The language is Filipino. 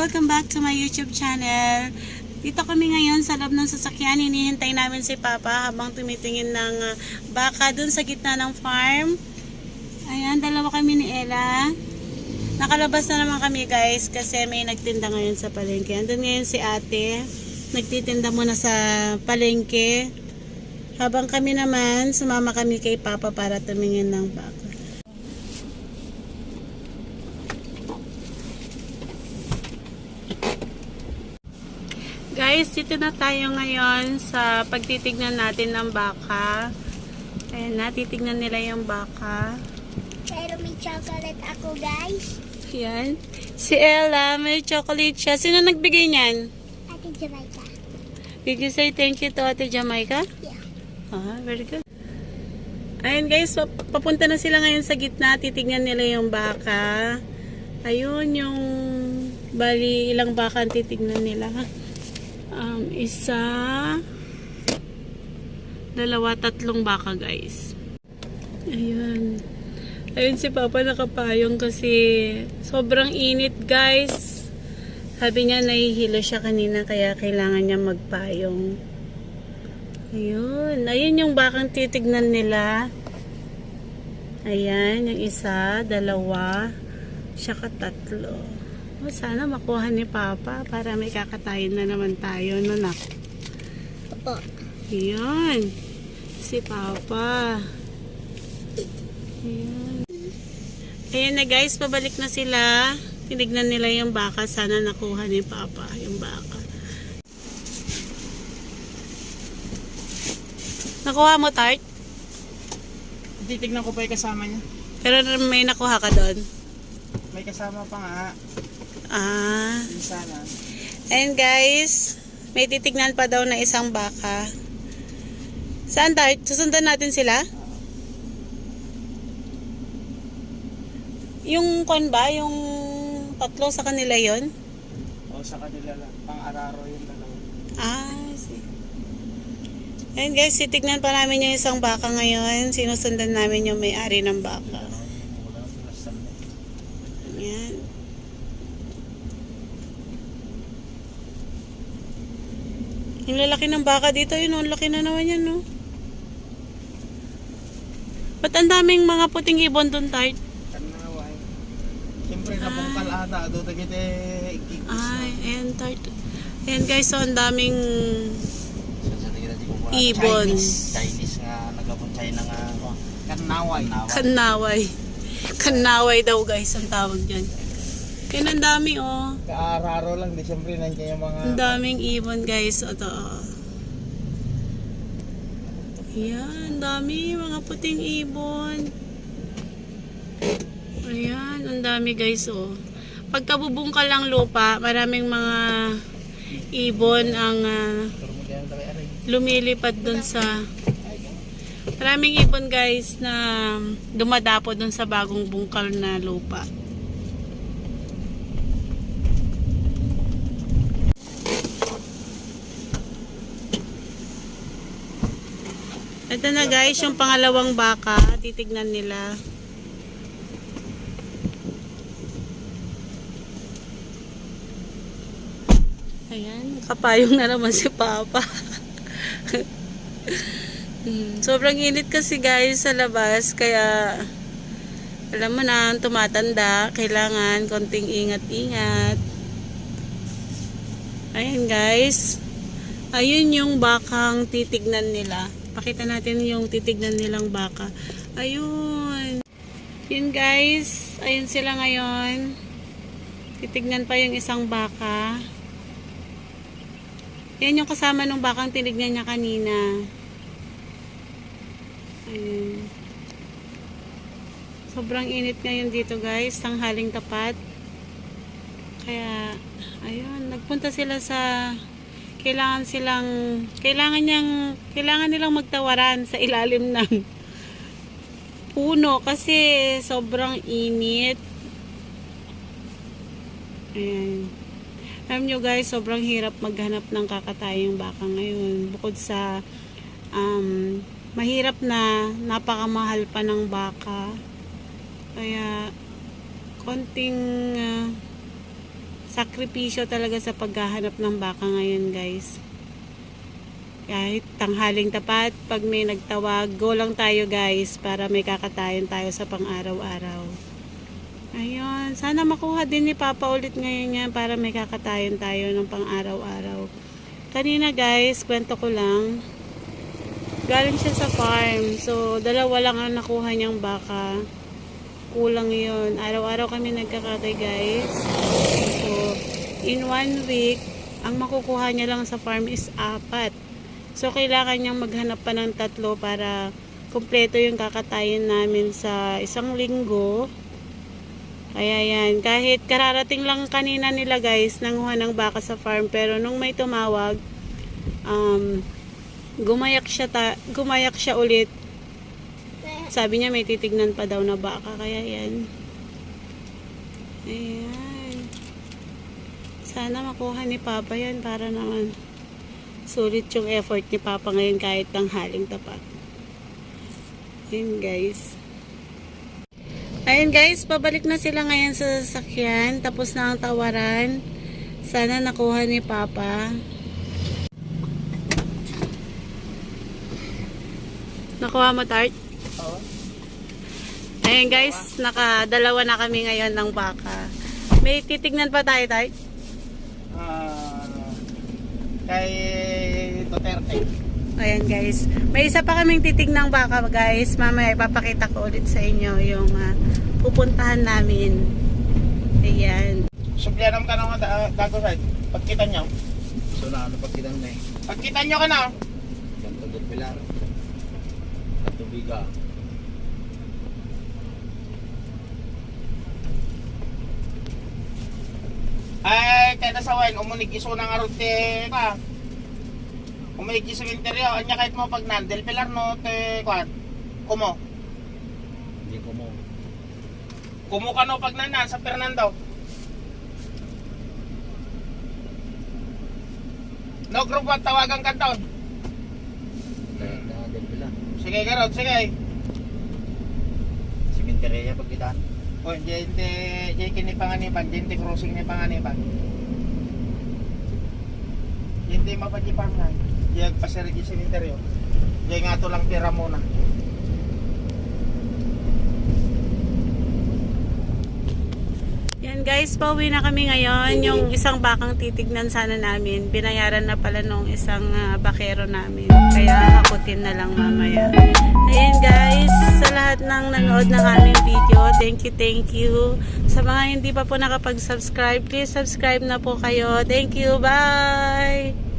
Welcome back to my YouTube channel. Dito kami ngayon sa loob ng sasakyan. Hinihintay namin si Papa habang tumitingin ng uh, baka dun sa gitna ng farm. Ayan, dalawa kami ni Ella. Nakalabas na naman kami guys kasi may nagtinda ngayon sa palengke. Andun ngayon si ate. Nagtitinda muna sa palengke. Habang kami naman, sumama kami kay Papa para tumingin ng baka. Guys, dito na tayo ngayon sa pagtitignan natin ng baka. Ayan na, titignan nila yung baka. Pero may chocolate ako, guys. Ayan. Si Ella, may chocolate siya. Sino nagbigay niyan? Ate Jamaica. Did you say thank you to Ate Jamaica? Yeah. Ah, very good. Ayan guys, pap- papunta na sila ngayon sa gitna. Titignan nila yung baka. Ayun yung bali ilang baka ang titignan nila. Um, isa, dalawa, tatlong baka guys. Ayun. Ayun si Papa nakapayong kasi sobrang init guys. Sabi niya nahihilo siya kanina kaya kailangan niya magpayong. Ayun. Ayun yung bakang titignan nila. Ayan, yung isa, dalawa, siyaka tatlo. O, sana makuha ni Papa para may kakatayin na naman tayo, no, nak? Opo. Ayun. Si Papa. Ayan. Ayan na guys, pabalik na sila. Tinignan nila yung baka. Sana nakuha ni Papa yung baka. Nakuha mo, Tart? Titignan ko pa yung kasama niya. Pero may nakuha ka doon. May kasama pa nga. Ah. Sana. Ayan guys, may titignan pa daw na isang baka. Saan Tart? Susundan natin sila? Yung kon ba? Yung tatlo sa kanila yon? O sa kanila lang. Pang-araro yung dalawa. Ah, see. Ayan guys, titignan pa namin yung isang baka ngayon. Sinusundan namin yung may-ari ng baka. Ayan. Yung lalaki ng baka dito, yun, oh, ang laki na naman yan, no? Ba't ang daming mga puting ibon doon, Tart? Kanaway. Siyempre nabungkal ata. Doon kita ikikis Ay, ayan, Tart. Ayan guys, so ang daming Ibon. Chinese. Chinese nga. Nagabon China nga. oh, Kanaway. kanaway. Kanaway daw guys, ang tawag dyan. Kaya ang dami, oh. Kaararo lang. Di siyempre nandiyan yung mga... Ang daming ibon guys. Ito. oh. Ayan, dami. Mga puting ibon. Ayan, ang dami guys. Oh. Pagka bubungkal lang lupa, maraming mga ibon ang ah, tayo aray. lumilipad dun sa... Maraming ibon guys na dumadapo dun sa bagong bungkal na lupa. Ito na guys, yung pangalawang baka, titignan nila. Ayan, kapayong na naman si Papa. Hmm, Sobrang init kasi guys sa labas, kaya alam mo na, tumatanda, kailangan konting ingat-ingat. Ayan guys, ayun yung bakang titignan nila. Pakita natin yung titignan nilang baka. Ayun. Yun guys, ayun sila ngayon. Titignan pa yung isang baka. Yan yung kasama ng bakang tinignan niya kanina. Ayun. Sobrang init ngayon dito guys, tanghaling tapat. Kaya, ayun, nagpunta sila sa kailangan silang kailangan niyang kailangan nilang magtawaran sa ilalim ng puno kasi sobrang init. Ayan. Alam nyo guys, sobrang hirap maghanap ng kakatayang baka ngayon. Bukod sa um, mahirap na napakamahal pa ng baka. Kaya konting ah, sakripisyo talaga sa paghahanap ng baka ngayon guys. Kahit tanghaling tapat, pag may nagtawag, go lang tayo guys para may kakatayan tayo sa pang-araw-araw. Ayun, sana makuha din ni Papa ulit ngayon yan para may kakatayan tayo ng pang-araw-araw. Kanina guys, kwento ko lang, galing siya sa farm. So, dalawa lang ang nakuha niyang baka. Kulang yun. Araw-araw kami nagkakatay guys. In one week, ang makukuha niya lang sa farm is apat. So, kailangan niyang maghanap pa ng tatlo para kumpleto yung kakatayin namin sa isang linggo. Kaya yan, kahit kararating lang kanina nila guys, nanguha ng baka sa farm. Pero nung may tumawag, um, gumayak siya, ta- gumayak siya ulit. Sabi niya may titignan pa daw na baka. Kaya yan. Ayan. Sana makuha ni Papa yan para naman sulit yung effort ni Papa ngayon kahit tanghaling tapat. Ayan guys. Ayan guys, pabalik na sila ngayon sa sasakyan. Tapos na ang tawaran. Sana nakuha ni Papa. Nakuha mo, Tart? Oo. Ayan guys, nakadalawa na kami ngayon ng baka. May titignan pa tayo, Tart? Ah, kay Duterte. Ayan guys. May isa pa kaming titignang baka guys. Mamaya ipapakita ko ulit sa inyo yung ah, pupuntahan namin. Ayan. Subyanam ka naman da, gago side. Pagkita nyo. So na ano pagkita na eh. Pagkita nyo ka na. Ganto del Pilar. At tubiga. Ay, kaya na sa wine, umunig iso ng arote ka. Umunig iso interior, anya kahit mo pag nan, del Pilar no, te, kwan, kumo. Hindi ko mo. Kumo ka no pag nanan sa Fernando. No group what tawagan ka taon. Sige garod, sige. Simenterya pag kita. O hindi hindi hindi kini panganiban, hindi crossing ni panganiban. Hindi mapajipangan. Di agpasiri di cemetery. Di nga to lang tira muna. Yan guys, pauwi na kami ngayon. Yung isang bakang titignan sana namin. Binayaran na pala nung isang ah, bakero namin. Kaya hakutin na lang mamaya. Ayan guys, sa lahat ng nanood ng aming video, thank you, thank you. Sa mga hindi pa po nakapag-subscribe, please subscribe na po kayo. Thank you, bye!